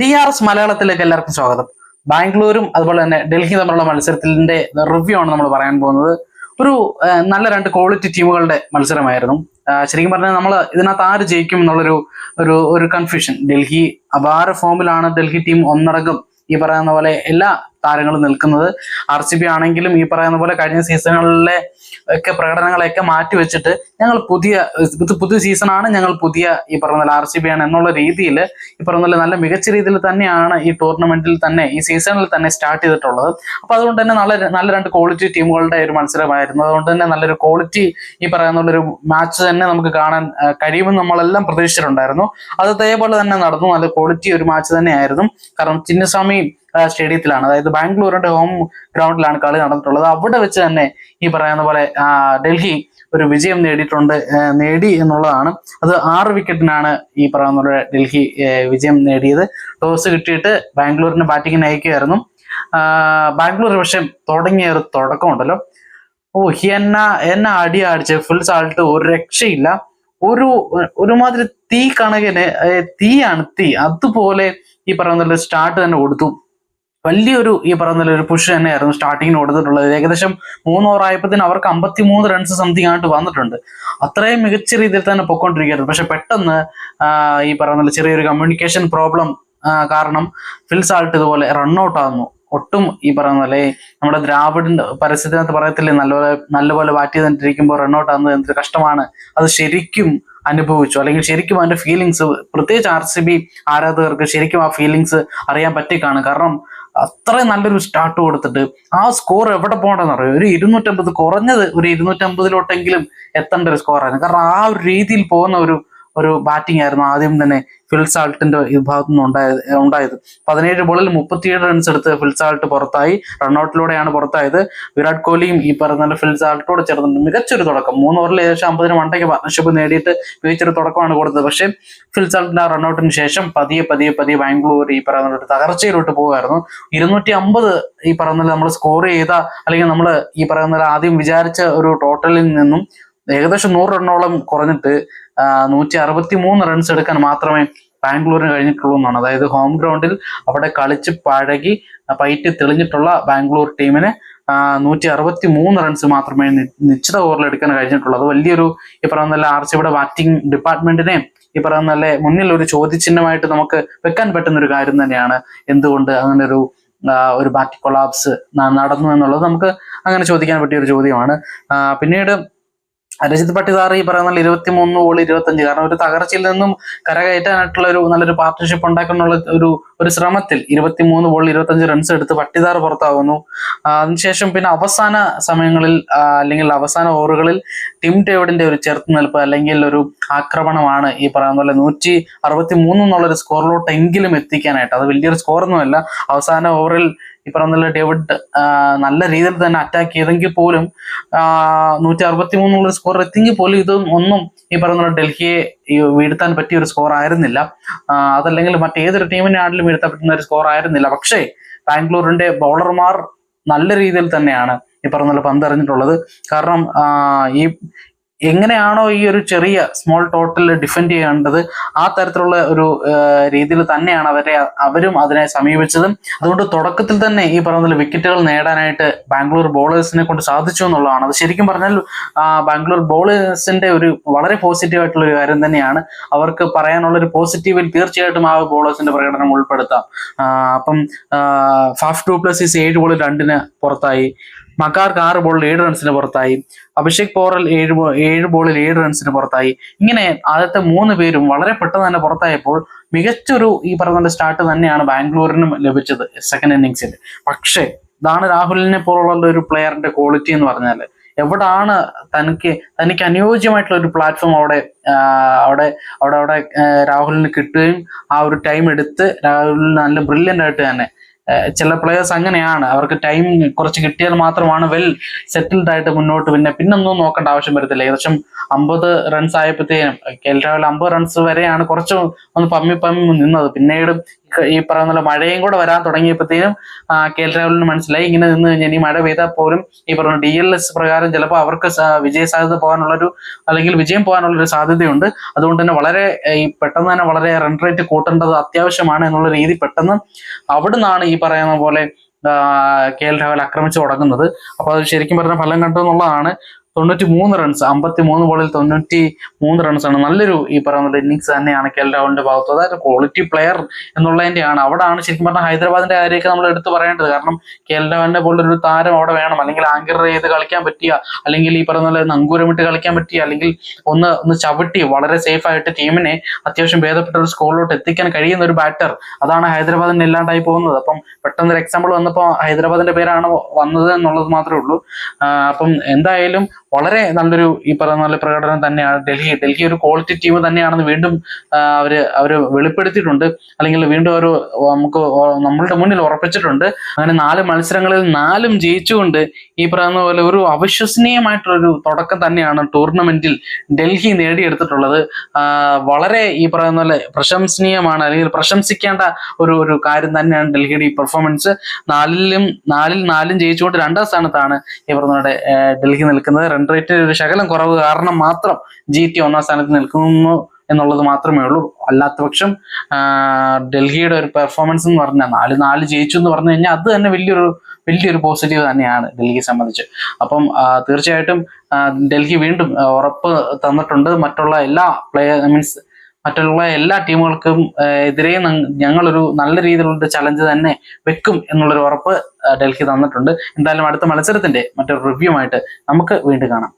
D R S മലയാളത്തിലേക്ക് എല്ലാവർക്കും സ്വാഗതം. ബാംഗ്ലൂരും അതുപോലെ തന്നെ ഡൽഹി തമ്മിലുള്ള മത്സരത്തിന്റെ റിവ്യൂ ആണ് നമ്മൾ പറയാൻ പോകുന്നത്. ഒരു നല്ല രണ്ട് ക്വാളിറ്റി ടീമുകളുടെ മത്സരമായിരുന്നു. ശരിക്കും പറഞ്ഞാൽ നമ്മൾ ഇതിനകത്ത് ആര് ജയിക്കും എന്നുള്ളൊരു ഒരു ഒരു കൺഫ്യൂഷൻ ഡൽഹി അപാര ഫോമിലാണ് ഡൽഹി ടീം ഒന്നടങ്കം ഈ പറയുന്ന പോലെ എല്ലാ താരങ്ങളും നിൽക്കുന്നത്. ആർ സി ബി ആണെങ്കിലും ഈ പറയുന്ന പോലെ കഴിഞ്ഞ സീസണുകളിലെ ഒക്കെ പ്രകടനങ്ങളെയൊക്കെ മാറ്റി വെച്ചിട്ട് ഞങ്ങൾ പുതിയ ഇത് പുതിയ സീസണാണ് ഞങ്ങൾ പുതിയ ഈ പറഞ്ഞ ആർ സി ബി ആണ് എന്നുള്ള രീതിയിൽ ഈ പറഞ്ഞ നല്ല മികച്ച രീതിയിൽ തന്നെയാണ് ഈ ടൂർണമെന്റിൽ തന്നെ ഈ സീസണിൽ തന്നെ സ്റ്റാർട്ട് ചെയ്തിട്ടുള്ളത്. അപ്പൊ അതുകൊണ്ട് തന്നെ നല്ല നല്ല രണ്ട് ക്വാളിറ്റി ടീമുകളുടെ ഒരു മത്സരമായിരുന്നു. അതുകൊണ്ട് തന്നെ നല്ലൊരു ക്വാളിറ്റി ഈ പറയുന്ന ഒരു മാച്ച് തന്നെ നമുക്ക് കാണാൻ കഴിയുമെന്ന് നമ്മളെല്ലാം പ്രതീക്ഷിച്ചിട്ടുണ്ടായിരുന്നു. അത് അതേപോലെ തന്നെ നടന്നു. നല്ല ക്വാളിറ്റി ഒരു മാച്ച് തന്നെയായിരുന്നു. കാരണം ചിന്നസ്വാമി സ്റ്റേഡിയത്തിലാണ്. അതായത് ബാംഗ്ലൂരിന്റെ ഹോം ഗ്രൗണ്ടിലാണ് കളി നടന്നിട്ടുള്ളത്. അവിടെ വെച്ച് തന്നെ ഈ പറയുന്ന പോലെ ഡൽഹി ഒരു വിജയം നേടിയിട്ടുണ്ട് നേടി എന്നുള്ളതാണ്. അത് ആറ് വിക്കറ്റിനാണ് ഈ പറയുന്ന ഡൽഹി വിജയം നേടിയത്. ടോസ് കിട്ടിയിട്ട് ബാംഗ്ലൂരിന് ബാറ്റിങ്ങിന് അയക്കുകയായിരുന്നു. ബാംഗ്ലൂർ പക്ഷെ തുടങ്ങിയ ഒരു തുടക്കമുണ്ടല്ലോ. ഓ എന്ന എന്ന അടി അടിച്ച് ഫുൾ സാൾട്ട് ഒരു രക്ഷയില്ല. ഒരു ഒരുമാതിരി തീ കണകിന് തീയാണ് തീ. അതുപോലെ ഈ പറയുന്ന സ്റ്റാർട്ട് തന്നെ കൊടുത്തു. വലിയൊരു ഈ പറയുന്ന ഒരു പുഷ് തന്നെയായിരുന്നു സ്റ്റാർട്ടിങ്ങിന് കൊടുത്തിട്ടുള്ളത്. ഏകദേശം മൂന്ന് ഓവറായപ്പോഴത്തേന് അവർക്ക് അമ്പത്തി മൂന്ന് റൺസ് സംതിങ് ആയിട്ട് വന്നിട്ടുണ്ട്. അത്രയും മികച്ച രീതിയിൽ തന്നെ പൊക്കോണ്ടിരിക്കുകയായിരുന്നു. പക്ഷെ പെട്ടെന്ന് ഈ പറയുന്ന ചെറിയൊരു കമ്മ്യൂണിക്കേഷൻ പ്രോബ്ലം കാരണം ഫിൽസാൾട്ട് ഇതുപോലെ റൺഔട്ട് ആകുന്നു ഒട്ടും ഈ പറയുന്ന പോലെ നമ്മുടെ ദ്രാവിഡിന്റെ പരസ്യത്തിനകത്ത് പറയത്തില്ലേ നല്ലപോലെ നല്ലപോലെ ബാറ്റ് ചെയ്തിരിക്കുമ്പോൾ റണ്ണൌട്ട് ആകുന്നത് എന്തൊരു കഷ്ടമാണ്. അത് ശരിക്കും അനുഭവിച്ചു. അല്ലെങ്കിൽ ശരിക്കും അതിന്റെ ഫീലിങ്സ് പ്രത്യേകിച്ച് ആർ സി ബി ആരാധകർക്ക് ശരിക്കും ആ ഫീലിങ്സ് അറിയാൻ പറ്റിക്കാണ്. കാരണം അത്രയും നല്ലൊരു സ്റ്റാർട്ട് കൊടുത്തിട്ട് ആ സ്കോർ എവിടെ പോകണമെന്ന് അറിയാം? ഒരു ഇരുന്നൂറ്റമ്പത് കുറഞ്ഞത് ഒരു ഇരുന്നൂറ്റമ്പതിലോട്ടെങ്കിലും എത്തേണ്ട ഒരു സ്കോറായിരുന്നു കാരണം ആ ഒരു രീതിയിൽ പോകുന്ന ഒരു ഒരു ബാറ്റിംഗ് ആയിരുന്നു ആദ്യം തന്നെ ഫിൽസാൾട്ടിന്റെ വിഭാഗത്തു നിന്ന് ഉണ്ടായത് ഉണ്ടായത്. പതിനേഴ് ബോളിൽ മുപ്പത്തിയേഴ് റൺസ് എടുത്ത് ഫിൽസാൾട്ട് പുറത്തായി. റൺഔട്ടിലൂടെയാണ് പുറത്തായത്. വിരാട് കോഹ്ലിയും ഈ പറഞ്ഞ ഫിൽസാൾട്ടോട് ചേർന്നിട്ട് മികച്ചൊരു തുടക്കം. മൂന്ന് ഓവറിൽ ഏകദേശം അമ്പതിന് വണ്ടയ്ക്ക് പാർട്ണർഷിപ്പ് നേടിയിട്ട് മികച്ചൊരു തുടക്കമാണ് കൊടുത്തത്. പക്ഷേ ഫിൽസാൾട്ടിന്റെ ആ റൺഔട്ടിന് ശേഷം പതിയെ പതിയെ പതിയെ ബാംഗ്ലൂർ ഈ പറയുന്ന ഒരു തകർച്ചയിലോട്ട് പോകുമായിരുന്നു. ഇരുന്നൂറ്റി അമ്പത് ഈ പറയുന്ന നമ്മൾ സ്കോർ ചെയ്ത അല്ലെങ്കിൽ നമ്മൾ ഈ പറയുന്ന ആദ്യം വിചാരിച്ച ഒരു ടോട്ടലിൽ നിന്നും ഏകദേശം നൂറ് റണ്ണോളം കുറഞ്ഞിട്ട് നൂറ്റി അറുപത്തി മൂന്ന് റൺസ് എടുക്കാൻ മാത്രമേ ബാംഗ്ലൂരിന് കഴിഞ്ഞിട്ടുള്ളൂ എന്നാണ്. അതായത് ഹോം ഗ്രൗണ്ടിൽ അവിടെ കളിച്ച് പഴകി പയറ്റി തെളിഞ്ഞിട്ടുള്ള ബാംഗ്ലൂർ ടീമിന് നൂറ്റി അറുപത്തി മൂന്ന് റൺസ് മാത്രമേ നിശ്ചിത ഓവറിൽ എടുക്കാൻ കഴിഞ്ഞിട്ടുള്ളൂ. അത് വലിയൊരു ഈ പറയുന്ന നല്ല ആർ സിയുടെ ബാറ്റിംഗ് ഡിപ്പാർട്ട്മെന്റിനെ ഈ പറയുന്ന നല്ല മുന്നിൽ ഒരു ചോദ്യചിഹ്നമായിട്ട് നമുക്ക് വെക്കാൻ പറ്റുന്ന ഒരു കാര്യം തന്നെയാണ്. എന്തുകൊണ്ട് അങ്ങനെ ഒരു ഒരു ബാറ്റ് കൊളാപ്സ് നടന്നു എന്നുള്ളത് നമുക്ക് അങ്ങനെ ചോദിക്കാൻ പറ്റിയ ഒരു ചോദ്യമാണ്. പിന്നീട് രജിത് പട്ടിദാർ ഈ പറയുന്ന ഇരുപത്തി മൂന്ന് ബോൾ ഇരുപത്തഞ്ച് കാരണം ഒരു തകർച്ചയിൽ നിന്നും കരകയറ്റാനായിട്ടുള്ള ഒരു നല്ലൊരു പാർട്ട്ണർഷിപ്പ് ഉണ്ടാക്കാനുള്ള ഒരു ഒരു ശ്രമത്തിൽ ഇരുപത്തി മൂന്ന് ഇരുപത്തി ഇരുപത്തഞ്ച് റൺസ് എടുത്ത് പട്ടിദാർ പുറത്താകുന്നു. അതിനുശേഷം പിന്നെ അവസാന സമയങ്ങളിൽ അല്ലെങ്കിൽ അവസാന ഓവറുകളിൽ ടിം ടേവിഡിന്റെ ഒരു ചെറുത്തുനിൽപ്പ് അല്ലെങ്കിൽ ഒരു ആക്രമണമാണ് ഈ പറയുന്ന പോലെ നൂറ്റി അറുപത്തി മൂന്ന് എന്നുള്ള ഒരു സ്കോറിലോട്ട് എങ്കിലും എത്തിക്കാനായിട്ട്. അത് വലിയൊരു സ്കോറൊന്നുമല്ല അവസാന ഓവറിൽ ഈ പോലെ ഡേവിഡ് നല്ല രീതിയിൽ തന്നെ അറ്റാക്ക് ചെയ്തെങ്കിൽ പോലും നൂറ്റി അറുപത്തി മൂന്നുള്ള സ്കോർ എത്തിയെങ്കിൽ പോലും ഇതൊന്നും ഒന്നും ഈ പറയുന്ന ഡൽഹിയെ ഈ വീഴ്ത്താൻ പറ്റിയ ഒരു സ്കോർ ആയിരുന്നില്ല. അതല്ലെങ്കിൽ മറ്റേതൊരു ടീമിനാണെങ്കിലും വീഴ്ത്താൻ പറ്റുന്ന ഒരു സ്കോർ ആയിരുന്നില്ല. പക്ഷേ ബാംഗ്ലൂരിന്റെ ബൗളർമാർ നല്ല രീതിയിൽ തന്നെയാണ് ഈ പറഞ്ഞ പന്ത് എറിഞ്ഞിട്ടുള്ളത്. കാരണം ഈ എങ്ങനെയാണോ ഈ ഒരു ചെറിയ സ്മോൾ ടോട്ടൽ ഡിഫെൻഡ് ചെയ്യേണ്ടത് ആ തരത്തിലുള്ള ഒരു രീതിയിൽ തന്നെയാണ് അവരെ അവരും അതിനെ സമീപിച്ചതും. അതുകൊണ്ട് തുടക്കത്തിൽ തന്നെ ഈ പറഞ്ഞ വിക്കറ്റുകൾ നേടാനായിട്ട് ബാംഗ്ലൂർ ബോളേഴ്സിനെ കൊണ്ട് സാധിച്ചു എന്നുള്ളതാണ്. അത് ശരിക്കും പറഞ്ഞാൽ ബാംഗ്ലൂർ ബോളേഴ്സിന്റെ ഒരു വളരെ പോസിറ്റീവ് ആയിട്ടുള്ള ഒരു കാര്യം തന്നെയാണ്. അവർക്ക് പറയാനുള്ള ഒരു പോസിറ്റീവിൽ തീർച്ചയായിട്ടും ആ ബോളേഴ്സിന്റെ പ്രകടനം ഉൾപ്പെടുത്താം. അപ്പം ഫാഫ് ടു പ്ലസ് ഏഴ് ബോൾ രണ്ടിന് പുറത്തായി. മക്കാർക്ക് ആറ് ബോളിൽ ഏഴ് റൺസിന് പുറത്തായി. അഭിഷേക് പോറൽ ഏഴ് ഏഴ് ബോളിൽ ഏഴ് റൺസിന് പുറത്തായി. ഇങ്ങനെ ആദ്യത്തെ മൂന്ന് പേരും വളരെ പെട്ടെന്ന് തന്നെ പുറത്തായപ്പോൾ മികച്ചൊരു ഈ പറഞ്ഞ സ്റ്റാർട്ട് തന്നെയാണ് ബാംഗ്ലൂരിനും ലഭിച്ചത് സെക്കൻഡ് ഇന്നിങ്സിൽ പക്ഷേ ഇതാണ് രാഹുലിനെ പോലുള്ള ഒരു പ്ലെയറിന്റെ ക്വാളിറ്റി എന്ന് പറഞ്ഞാൽ എവിടാണ് തനിക്ക് തനിക്ക് അനുയോജ്യമായിട്ടുള്ള ഒരു പ്ലാറ്റ്ഫോം അവിടെ അവിടെ അവിടെ അവിടെ രാഹുലിന് കിട്ടുകയും ആ ഒരു ടൈം എടുത്ത് രാഹുലിന് നല്ല ബ്രില്യന്റ് ആയിട്ട് തന്നെ ചില പ്ലെയേഴ്സ് അങ്ങനെയാണ്. അവർക്ക് ടൈം കുറച്ച് കിട്ടിയാൽ മാത്രമാണ് വെൽ സെറ്റിൽഡ് ആയിട്ട് മുന്നോട്ട് പിന്നെ പിന്നൊന്നും നോക്കേണ്ട ആവശ്യം വരത്തില്ല. ഏകദേശം അമ്പത് റൺസ് ആയപ്പോഴത്തേനും കെ രാഹുൽ അമ്പത് റൺസ് വരെയാണ് കുറച്ച് ഒന്ന് പമ്മി പമ്മി നിന്നത്. പിന്നീട് ഈ പറയുന്ന മഴയും കൂടെ വരാൻ തുടങ്ങിയപ്പോഴത്തേനും കെ എൽ രാഹുലിന് മനസ്സിലായി. ഇങ്ങനെ നിന്ന് കഴിഞ്ഞാൽ ഈ മഴ പെയ്താൽ പോലും ഈ പറഞ്ഞ ഡി എൽ എസ് പ്രകാരം ചിലപ്പോൾ അവർക്ക് വിജയ സാധ്യത പോകാനുള്ളൊരു അല്ലെങ്കിൽ വിജയം പോകാനുള്ളൊരു സാധ്യതയുണ്ട്. അതുകൊണ്ട് തന്നെ വളരെ ഈ പെട്ടെന്ന് തന്നെ വളരെ റൺ റേറ്റ് കൂട്ടേണ്ടത് അത്യാവശ്യമാണ് എന്നുള്ള രീതി പെട്ടെന്ന് അവിടുന്നാണ് ഈ പറയുന്ന പോലെ കെ എൽ രാഹുൽ ആക്രമിച്ചു തുടങ്ങുന്നത്. അപ്പോൾ അത് ശരിക്കും പറഞ്ഞ ഫലം കണ്ടു എന്നുള്ളതാണ്. തൊണ്ണൂറ്റി മൂന്ന് റൺസ് അമ്പത്തി മൂന്ന് ബോളിൽ തൊണ്ണൂറ്റി മൂന്ന് ആണ്. നല്ലൊരു ഈ പറയുന്ന ഇന്നിങ്സ് തന്നെയാണ് കെ എൽ രാഹുലിന്റെ ഭാഗത്ത്. അതായത് ക്വാളിറ്റി പ്ലെയർ എന്നുള്ളതിന്റെയാണ് അവിടാണ് ശരിക്കും പറഞ്ഞാൽ ഹൈദരാബാദിന്റെ കാര്യമൊക്കെ നമ്മൾ എടുത്തു പറയേണ്ടത്. കാരണം കെ എൽ രാഹുലിനെ ഒരു താരം അവിടെ വേണം. അല്ലെങ്കിൽ ആങ്കർ ചെയ്ത് കളിക്കാൻ പറ്റിയ അല്ലെങ്കിൽ ഈ പറയുന്ന നങ്കൂരമിട്ട് കളിക്കാൻ പറ്റിയ അല്ലെങ്കിൽ ഒന്ന് ഒന്ന് ചവിട്ടി വളരെ സേഫ് ആയിട്ട് ടീമിനെ അത്യാവശ്യം ഭേദപ്പെട്ട ഒരു സ്കോറിലോട്ട് എത്തിക്കാൻ കഴിയുന്ന ഒരു ബാറ്റർ അതാണ് ഹൈദരാബാദിന് ഇല്ലാണ്ടായി പോകുന്നത്. അപ്പം പെട്ടെന്ന് ഒരു എക്സാമ്പിൾ വന്നപ്പോൾ ഹൈദരാബാദിന്റെ പേരാണ് വന്നത് എന്നുള്ളത് മാത്രമേ ഉള്ളൂ. അപ്പം എന്തായാലും വളരെ നല്ലൊരു ഈ പറയുന്ന നല്ല പ്രകടനം തന്നെയാണ്. ഡൽഹി ഡൽഹി ഒരു ക്വാളിറ്റി ടീം തന്നെയാണെന്ന് വീണ്ടും അവർ അവർ വെളിപ്പെടുത്തിയിട്ടുണ്ട്. അല്ലെങ്കിൽ വീണ്ടും ഒരു നമുക്ക് നമ്മളുടെ മുന്നിൽ ഉറപ്പിച്ചിട്ടുണ്ട്. അങ്ങനെ നാല് മത്സരങ്ങളിൽ നാലും ജയിച്ചുകൊണ്ട് ഈ പറയുന്ന പോലെ ഒരു അവിശ്വസനീയമായിട്ടുള്ളൊരു തുടക്കം തന്നെയാണ് ടൂർണമെന്റിൽ ഡൽഹി നേടിയെടുത്തിട്ടുള്ളത്. വളരെ ഈ പറയുന്ന പോലെ പ്രശംസനീയമാണ് അല്ലെങ്കിൽ പ്രശംസിക്കേണ്ട ഒരു ഒരു കാര്യം തന്നെയാണ് ഡൽഹിയുടെ ഈ പെർഫോമൻസ് നാലിലും നാലിൽ നാലും ജയിച്ചുകൊണ്ട് രണ്ടാം സ്ഥാനത്താണ് ഈ പറഞ്ഞ ഡൽഹി നിൽക്കുന്നത്. റൺ റേറ്റ് ഒരു ശകലം കുറവ് കാരണം മാത്രം ജി ടി ഒന്നാം സ്ഥാനത്ത് നിൽക്കുന്നു എന്നുള്ളത് മാത്രമേ ഉള്ളൂ. അല്ലാത്ത പക്ഷം ഡൽഹിയുടെ ഒരു പെർഫോമൻസ് എന്ന് പറഞ്ഞാൽ നാല് നാല് ജയിച്ചു എന്ന് പറഞ്ഞു കഴിഞ്ഞാൽ അത് തന്നെ വലിയൊരു വലിയൊരു പോസിറ്റീവ് തന്നെയാണ് ഡൽഹിയെ സംബന്ധിച്ച്. അപ്പം തീർച്ചയായിട്ടും ഡൽഹി വീണ്ടും ഉറപ്പ് തന്നിട്ടുണ്ട്. മറ്റുള്ള എല്ലാ പ്ലെയർ മീൻസ് മറ്റുള്ള എല്ലാ ടീമുകൾക്കും എതിരെയും ഞങ്ങളൊരു നല്ല രീതിയിലുള്ള ചലഞ്ച് തന്നെ വെക്കും എന്നുള്ളൊരു ഉറപ്പ് ഡൽഹി തന്നിട്ടുണ്ട്. എന്തായാലും അടുത്ത മത്സരത്തിന്റെ മറ്റൊരു റിവ്യൂ ആയിട്ട് നമുക്ക് വീണ്ടും കാണാം.